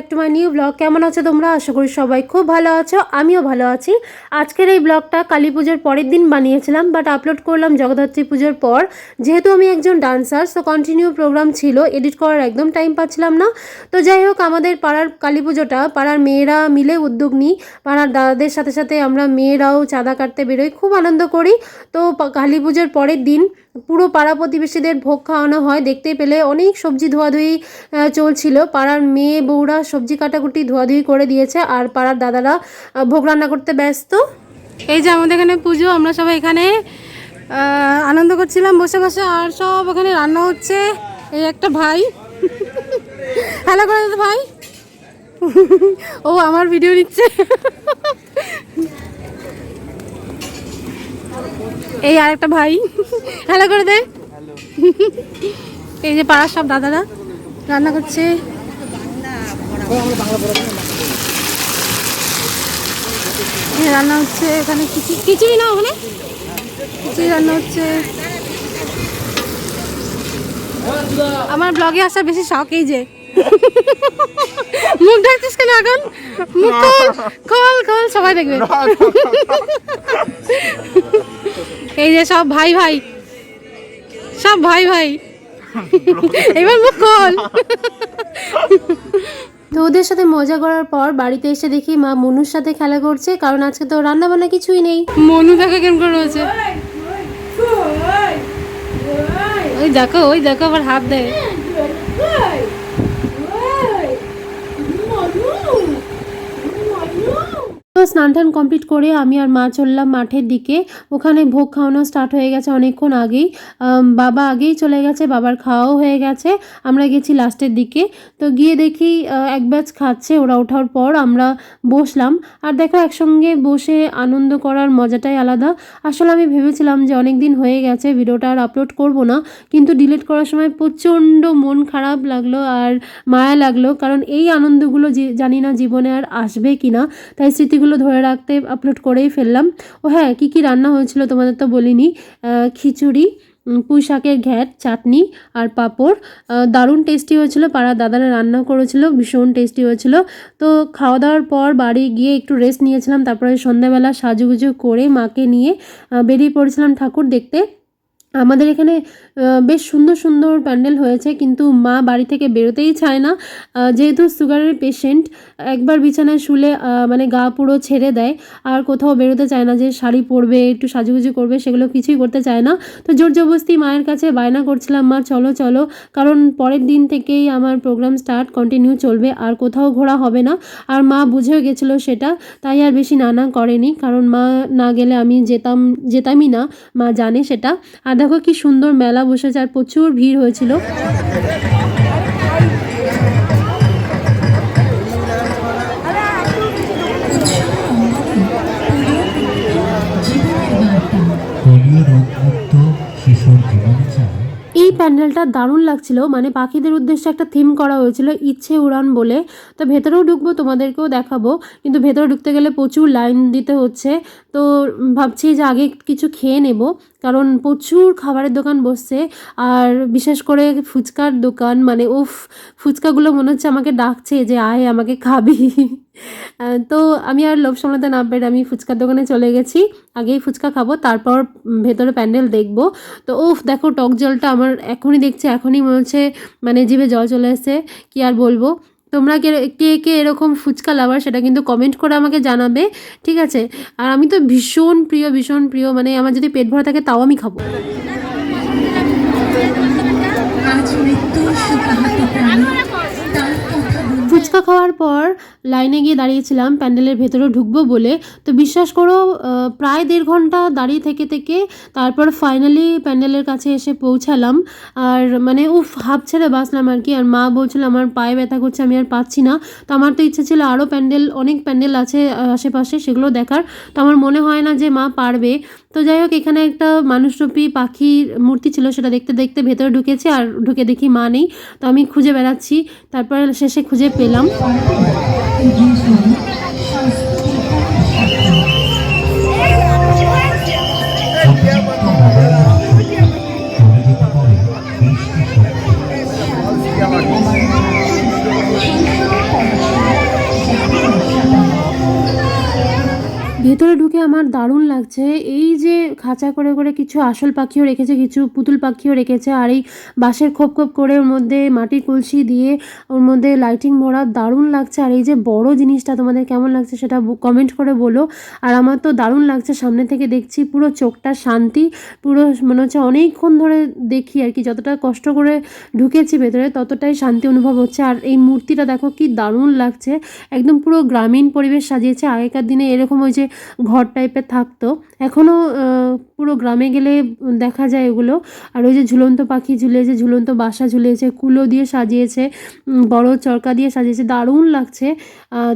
Back to my new blog কেমন আছো তোমরা? আশা করি সবাই খুব ভালো আছো, আমিও ভালো আছি। আজকের এই ব্লগটা কালী পুজোর পরের দিন বানিয়েছিলাম বাট আপলোড করলাম জগদ্ধাত্রী পুজোর পর। যেহেতু আমি একজন ডান্সার সো কন্টিনিউ প্রোগ্রাম ছিল এডিট করার একদম টাইম পাচ্ছিলাম না। তো যাই হোক, আমাদের পাড়ার কালী পুজোটা, পাড়ার মেয়েরা মিলে উদ্যোগ নিই। পাড়ার দাদাদের সাথে সাথে আমরা মেয়েরাও চাঁদা কাটতে বেরোই। খুব আনন্দ করি। তো কালী পুজোর পরের দিন পুরো পাড়া প্রতিবেশীদের ভোগ খাওয়ানো হয়। দেখতে পেলে অনেক সবজি ধোয়াধুয়ি চলছিল। পাড়ার মেয়ে বউরা সবজি কাটাকুটি ধোয়াধুয়ি করে দিয়েছে আর পাড়ার দাদারা ভোগ রান্না করতে ব্যস্ত। এই যে আমাদের এখানে পুজো, আমরা সবাই এখানে আনন্দ করছিলাম, বসে বসে, আর সব ওখানে রান্না হচ্ছে। এই একটা ভাই। হ্যালো করে ভাই। ও আমার ভিডিও নিচ্ছে। এই আর একটা ভাই। হ্যালো করে দে। এই যে পাড়ার সব দাদারা রান্না করছে। রান্না হচ্ছে এখানে খিচুড়ি না ওখানে? খিচুড়ি রান্না হচ্ছে। আমার ব্লগে আসার বেশি শখ এই যে। মুখ ঢাকছিস কেন এখন? মুখ খোল খোল খোল, সবাই দেখবে। এই যে সব ভাই ভাই। সব ভাই ভাই। এবার মুখ খোল। তো ওদের সাথে মজা করার পর বাড়িতে এসে দেখি মা মনুর সাথে খেলা করছে কারণ আজকে তো রান্না বান্না কিছুই নেই। মনু দেখো কেমন করে রয়েছে। ওই দেখো ওই দেখো আবার হাত দেয়। তো স্নান টান কমপ্লিট করে আমি আর মা চললাম মাঠের দিকে। ওখানে ভোগ খাওয়ানো স্টার্ট হয়ে গেছে অনেকক্ষণ আগেই। বাবা আগেই চলে গেছে, বাবার খাওয়াও হয়ে গেছে। আমরা গেছি লাস্টের দিকে। তো গিয়ে দেখি এক ব্যাচ খাচ্ছে ওরা ওঠার পর আমরা বসলাম। আর দেখো একসঙ্গে বসে আনন্দ করার মজাটাই আলাদা। আসলে আমি ভেবেছিলাম যে অনেক দিন হয়ে গেছে, ভিডিওটা আর আপলোড করব না। কিন্তু ডিলিট করার সময় প্রচণ্ড মন খারাপ লাগল আর মায়া লাগল। কারণ এই আনন্দগুলো জানি না জীবনে আর আসবে কি না তাই স্মৃতিগুলো ধরে রাখতে আপলোড করেই ফেললাম। ও হ্যাঁ কী কী রান্না হয়েছিল তোমাদের তো বলিনি। খিচুড়ি পুঁই শাকের ঘ্যাট, চাটনি আর পাঁপড়। দারুণ টেস্টি হয়েছিল। পাড়া দাদারা রান্না করেছিল, ভীষণ টেস্টি হয়েছিল। তো খাওয়া দাওয়ার পর বাড়ি গিয়ে একটু রেস্ট নিয়েছিলাম। তারপরে সন্ধ্যাবেলা সাজুগুজু করে মাকে নিয়ে বেরিয়ে পড়েছিলাম ঠাকুর দেখতে। আমাদের এখানে বেশ সুন্দর সুন্দর প্যান্ডেল হয়েছে, কিন্তু মা বাড়ি থেকে বেরোতেই চায় না। যেহেতু সুগারের পেশেন্ট, একবার বিছানায় শুলে মানে গা পুরো ছেড়ে দেয়। আর কোথাও বেরোতে চায় না যে শাড়ি পরবে, একটু সাজুগুজু করবে, সেগুলো কিছুই করতে চায় না। তো জোর জবরদস্তি মায়ের কাছে বায়না করছিলাম, মা, চলো চলো। কারণ পরের দিন থেকেই আমার প্রোগ্রাম স্টার্ট, কন্টিনিউ চলবে, আর কোথাও ঘোরা হবে না। আর মা বুঝেও গেছিল সেটা, তাই আর বেশি নানা করেনি। কারণ মা না গেলে আমি যেতাম, যেতামই না, মা জানে সেটা। আর দেখো কি সুন্দর মেলা বসেছে আর প্রচুর ভিড় হয়েছিল। এই প্যান্ডেলটা দারুণ লাগছিল মানে পাখিদের উদ্দেশ্যে একটা থিম করা হয়েছিল ইচ্ছে উড়ান বলে। তো ভেতরেও ঢুকবো তোমাদেরকেও দেখাবো কিন্তু ভেতরে ঢুকতে গেলে প্রচুর লাইন দিতে হচ্ছে। তো ভাবছি যে আগে কিছু খেয়ে নেব। কারণ প্রচুর খাবারের দোকান বসছে, আর বিশেষ করে ফুচকার দোকান মানে উফ, ফুচকাগুলো মনে হচ্ছে আমাকে ডাকছে যে আয়, আমাকে খাবি। তো আমি আর লোভ সামলাতে না পেরে আমি ফুচকার দোকানে চলে গেছি। আগেই ফুচকা খাব, তারপর ভেতরে প্যান্ডেল দেখব। তো উফ, দেখো টক জলটা আমার এখনই দেখছে, এখনই মনে হচ্ছে মানে জিভে জল চলে এসেছে, কি আর বলব? তোমরা কে কে এরকম ফুচকা লাভার সেটা কিন্তু কমেন্ট করে আমাকে জানাবে, ঠিক আছে? আর আমি তো ভীষণ প্রিয় ভীষণ প্রিয় মানে আমার যদি পেট ভরা থাকে তাও আমি খাব। ফুচকা খাওয়ার পর লাইনে গিয়ে দাঁড়িয়েছিলাম, প্যান্ডেলের ভেতরে ঢুকবো বলে। তো বিশ্বাস করো প্রায় দেড় ঘণ্টা দাঁড়িয়ে থেকে থেকে তারপর ফাইনালি প্যান্ডেলের কাছে এসে পৌঁছালাম। আর মানে উফ হাফ ছেড়ে বাসলাম আর কি। আর মা বলছিল, আমার পায়ে ব্যথা করছে, আমি আর পাচ্ছি না। তো আমার তো ইচ্ছে ছিল আরও প্যান্ডেল, অনেক প্যান্ডেল আছে আশেপাশে সেগুলো দেখার। তো আমার মনে হয় না যে মা পারবে। তো যাই হোক, এখানে একটা মানুষরূপী পাখির মূর্তি ছিল, সেটা দেখতে দেখতে ভেতরে ঢুকেছে আর ঢুকে দেখি মা নেই। তো আমি খুঁজে বেড়াচ্ছি, তারপরে শেষে খুঁজে পেলাম। ভেতরে ঢুকে আমার দারুণ লাগছে। এই যে খাঁচা করে করে কিছু আসল পাখিও রেখেছে, কিছু পুতুল পাখিও রেখেছে আর এই বাঁশের খোপ খোপ করে ওর মধ্যে মাটির কলসি দিয়ে ওর মধ্যে লাইটিং ভরা দারুণ লাগছে। আর এই যে বড় জিনিসটা তোমাদের কেমন লাগছে সেটা কমেন্ট করে বলো। আর আমার তো দারুণ লাগছে, সামনে থেকে দেখছি পুরো চোখটা শান্তি, পুরো মনে হচ্ছে অনেকক্ষণ ধরে দেখি আর কি। যতটা কষ্ট করে ঢুকেছি ভেতরে, ততটাই শান্তি অনুভব হচ্ছে। আর এই মূর্তিটা দেখো কি দারুণ লাগছে। একদম পুরো গ্রামীণ পরিবেশ সাজিয়েছে। আগেকার দিনে এরকম ওই যে ঘর টাইপের থাকতো। এখনও পুরো গ্রামে গেলে দেখা যায় এগুলো আর ওই যে ঝুলন্ত পাখি ঝুলিয়েছে ঝুলন্ত বাসা ঝুলিয়েছে কুলো দিয়ে সাজিয়েছে বড় চরকা দিয়ে সাজিয়েছে, দারুণ লাগছে।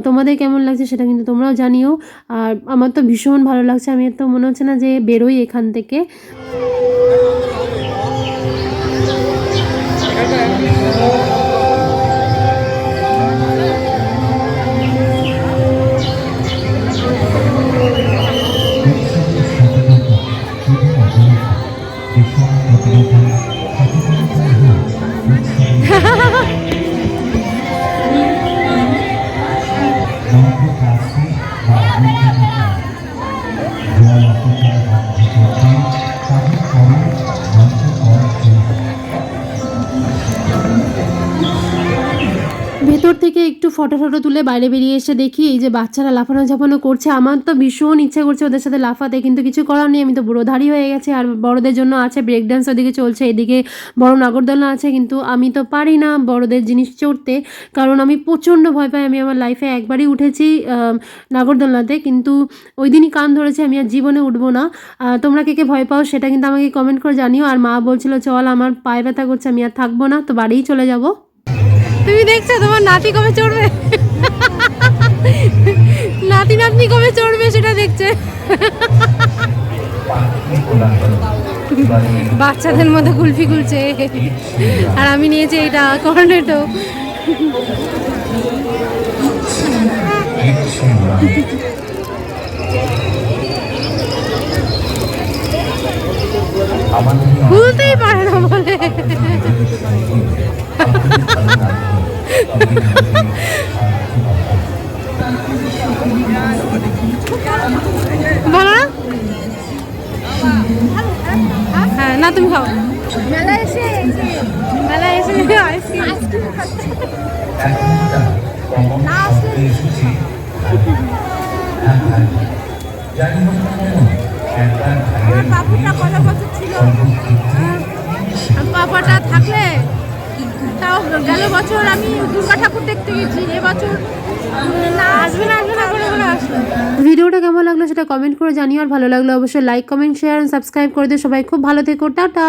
তোমাদের কেমন লাগছে সেটা কিন্তু তোমরাও জানিও। আর আমার তো ভীষণ ভালো লাগছে, আমি তো মনে হচ্ছে না যে বেরোই এখান থেকে। ভেতর থেকে একটু ফটো ফটো তুলে বাইরে বেরিয়ে এসে দেখি এই যে বাচ্চারা লাফানো ঝাপানো করছে। আমার তো ভীষণ ইচ্ছে করছে ওদের সাথে লাফাতে, কিন্তু কিছু করার নেই। আমি তো বুড়োধারী হয়ে গেছে আর বড়দের জন্য আছে ব্রেক ডান্স ওদিকে চলছে। এদিকে বড় নাগরদোলনা আছে, কিন্তু আমি তো পারি না বড়দের জিনিস চড়তে। কারণ আমি প্রচণ্ড ভয় পাই। আমি আমার লাইফে একবারই উঠেছি নাগরদোলনাতে। কিন্তু ওই দিনই কান ধরেছে, আমি আর জীবনে উঠবো না। তোমরা কে কে ভয় পাও সেটা কিন্তু আমাকে কমেন্ট করে জানিও। আর মা বলছিল, চল, আমার পায়ে ব্যথা করছে, আমি আর থাকব না, তো বাড়িই চলে যাব। তুমি দেখছ তোমার নাতি কবে চড়বে? নাতি নাতনি কবে চড়বে সেটা দেখছে। বাচ্চাদের মধ্যে কুলফি খুলছে আর আমি নিয়েছি এটা কর্নেটো। আমাদের খুলতেই পারে না বলে। বলো না? হ্যাঁ না তুমি খাও। মেলা এসে মেলা এসে আইসক্রিম বাবুটা কত বছর ছিল পাপাটা থাকলে? তাও গেল বছর আমি দুর্গা ঠাকুর দেখতে গেছি, এবছর না আসবে না আসবে না আসবে ভিডিওটা কেমন লাগল সেটা কমেন্ট করে জানিও, আর ভালো লাগল অবশ্যই লাইক কমেন্ট শেয়ার সাবস্ক্রাইব করে দিও। সবাই খুব ভালো থেকো, টাটা।